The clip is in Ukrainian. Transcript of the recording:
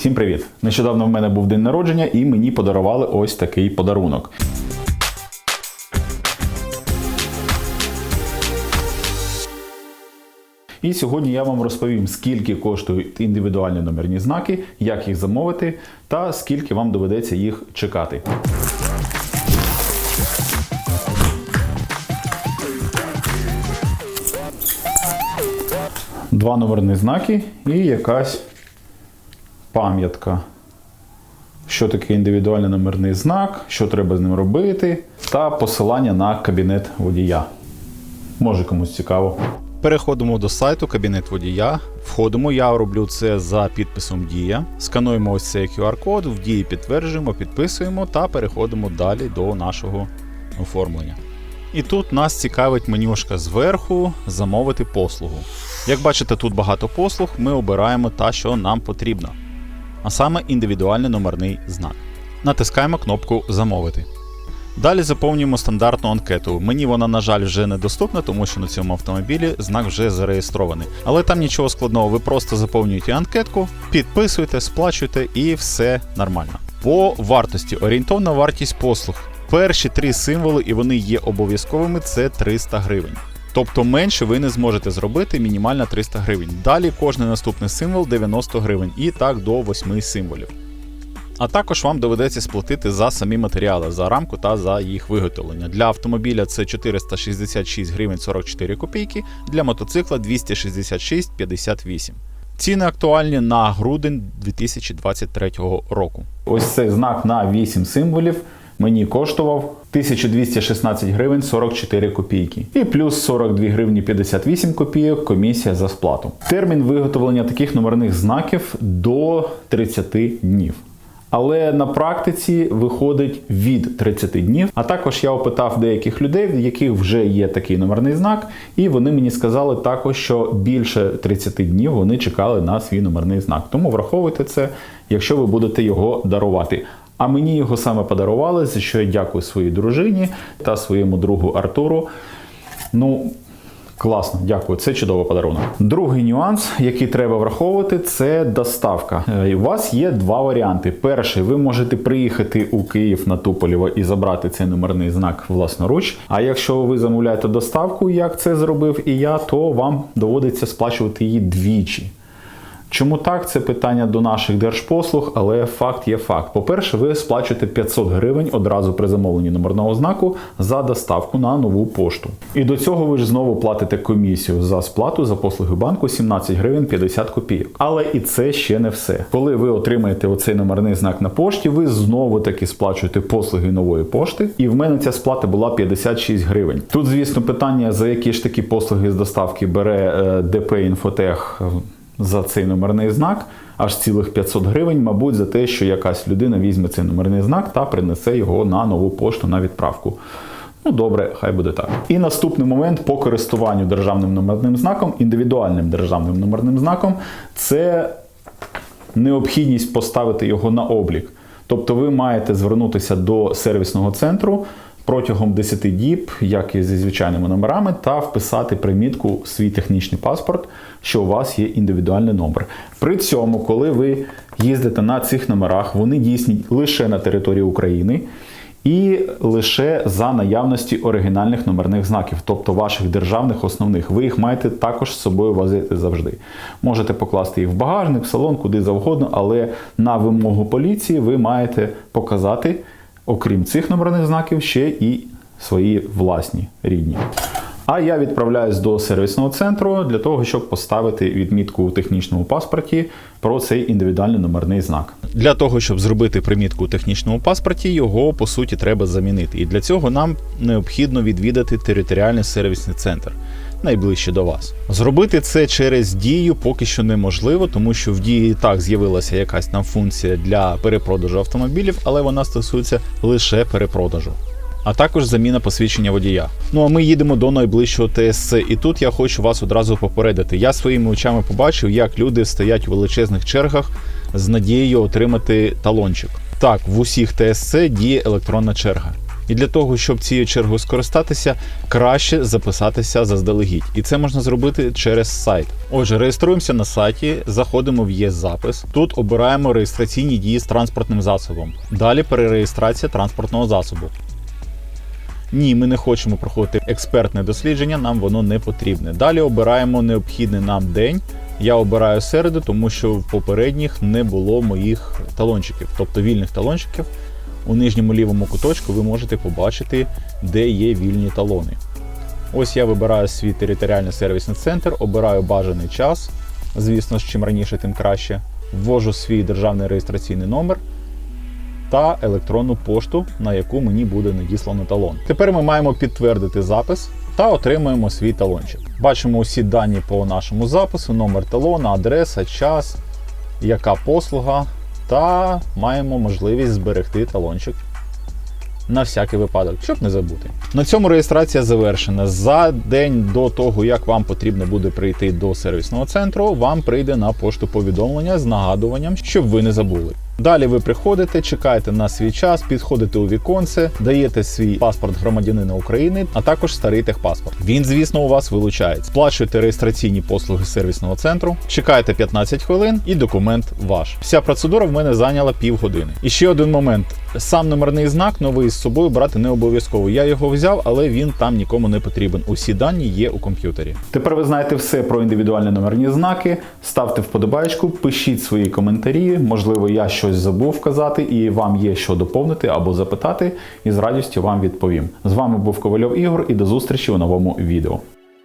Всім привіт! Нещодавно в мене був день народження і мені подарували ось такий подарунок. І сьогодні я вам розповім, скільки коштують індивідуальні номерні знаки, як їх замовити та скільки вам доведеться їх чекати. Два номерні знаки і якась пам'ятка. Що таке індивідуальний номерний знак, що треба з ним робити, та посилання на кабінет водія. Може комусь цікаво. Переходимо до сайту кабінет водія. Входимо, я роблю це за підписом Дія. Скануємо ось цей QR-код, в дії підтверджуємо, підписуємо та переходимо далі до нашого оформлення. І тут нас цікавить менюшка зверху замовити послугу. Як бачите, тут багато послуг, ми обираємо та, що нам потрібно. А саме індивідуальний номерний знак. Натискаємо кнопку Замовити. Далі заповнюємо стандартну анкету. Мені вона, на жаль, вже недоступна, тому що на цьому автомобілі знак вже зареєстрований. Але там нічого складного, ви просто заповнюєте анкетку, підписуєте, сплачуєте і все нормально. По вартості орієнтовна вартість послуг. Перші три символи, і вони є обов'язковими, це 300 гривень. Тобто менше ви не зможете зробити мінімально 300 гривень. Далі кожний наступний символ 90 гривень і так до 8 символів. А також вам доведеться сплатити за самі матеріали, за рамку та за їх виготовлення. Для автомобіля це 466 гривень 44 копійки, для мотоцикла 266,58. Ціни актуальні на грудень 2023 року. Ось цей знак на 8 символів мені коштував 1216 гривень 44 копійки. І плюс 42 гривні 58 копійок комісія за сплату. Термін виготовлення таких номерних знаків до 30 днів. Але на практиці виходить від 30 днів. А також я опитав деяких людей, в яких вже є такий номерний знак, і вони мені сказали також, що більше 30 днів вони чекали на свій номерний знак. Тому враховуйте це, якщо ви будете його дарувати. А мені його саме подарували, за що я дякую своїй дружині та своєму другу Артуру. Ну, Класно, дякую, це чудовий подарунок. Другий нюанс, який треба враховувати, це доставка. Е, У вас є два варіанти. Перший, ви можете приїхати у Київ на Туполєво і забрати цей номерний знак власноруч. А якщо ви замовляєте доставку, як це зробив і я, то вам доводиться сплачувати її двічі. Чому так? Це питання до наших держпослуг, але факт є факт. По-перше, ви сплачуєте 500 гривень одразу при замовленні номерного знаку за доставку на нову пошту. І до цього ви ж знову платите комісію за сплату за послуги банку 17 гривень 50 копійок. Але і це ще не все. Коли ви отримаєте оцей номерний знак на пошті, ви знову таки сплачуєте послуги нової пошти. І в мене ця сплата була 56 гривень. Тут, звісно, питання, за які ж такі послуги з доставки бере е, ДП Інфотех за цей номерний знак аж цілих 500 гривень, мабуть, за те, що якась людина візьме цей номерний знак та принесе його на нову пошту на відправку. Ну, добре, хай буде так. І наступний момент по користуванню державним номерним знаком, індивідуальним державним номерним знаком, це необхідність поставити його на облік. Тобто ви маєте звернутися до сервісного центру протягом 10 діб, як і зі звичайними номерами, та вписати примітку свій технічний паспорт, що у вас є індивідуальний номер. При цьому, коли ви їздите на цих номерах, вони дійсні лише на території України. І лише за наявності оригінальних номерних знаків, тобто ваших державних основних, ви їх маєте також з собою возити завжди. Можете покласти їх в багажник, в салон, куди завгодно, але на вимогу поліції ви маєте показати, окрім цих номерних знаків, ще і свої власні рідні. А я відправляюсь до сервісного центру для того, щоб поставити відмітку у технічному паспорті про цей індивідуальний номерний знак. Для того, щоб зробити примітку у технічному паспорті, його по суті треба замінити. І для цього нам необхідно відвідати територіальний сервісний центр. Найближче до вас. Зробити це через дію поки що неможливо, тому що в дії так з'явилася якась там функція для перепродажу автомобілів, але вона стосується лише перепродажу а також заміна посвідчення водія. Ну а ми їдемо до найближчого ТСЦ, і тут я хочу вас одразу попередити. Я своїми очами побачив, як люди стоять у величезних чергах з надією отримати талончик. Так, в усіх ТСЦ діє електронна черга. І для того, щоб цією чергою скористатися, краще записатися заздалегідь. І це можна зробити через сайт. Отже, реєструємося на сайті, заходимо в ЄС-запис. Тут обираємо реєстраційні дії з транспортним засобом. Далі перереєстрація транспортного засобу. Ні, ми не хочемо проходити експертне дослідження, нам воно не потрібне. Далі обираємо необхідний нам день. Я обираю середу, тому що в попередніх не було моїх талончиків, тобто вільних талончиків. У нижньому лівому куточку ви можете побачити, де є вільні талони. Ось я вибираю свій територіальний сервісний центр, обираю бажаний час. Звісно чим раніше, тим краще. Ввожу свій державний реєстраційний номер та електронну пошту, на яку мені буде надіслано талон. Тепер ми маємо підтвердити запис та отримуємо свій талончик. Бачимо усі дані по нашому запису, номер талона, адреса, час, яка послуга, та маємо можливість зберегти талончик на всякий випадок, щоб не забути. На цьому реєстрація завершена. За день до того, як вам потрібно буде прийти до сервісного центру, вам прийде на пошту повідомлення з нагадуванням, щоб ви не забули. Далі ви приходите, чекаєте на свій час, підходите у віконце, даєте свій паспорт громадянина України, а також старий техпаспорт. Він, звісно, у вас вилучається. Сплачуєте реєстраційні послуги сервісного центру, чекаєте 15 хвилин і документ ваш. Вся процедура в мене зайняла півгодини. І ще один момент: сам номерний знак новий з собою брати не обов'язково. Я його взяв, але він там нікому не потрібен. Усі дані є у комп'ютері. Тепер ви знаєте все про індивідуальні номерні знаки. Ставте вподобайку, пишіть свої коментарі. Можливо, я щось забув вказати, і вам є що доповнити або запитати, і з радістю вам відповім. З вами був Ковальов Ігор, і до зустрічі у новому відео.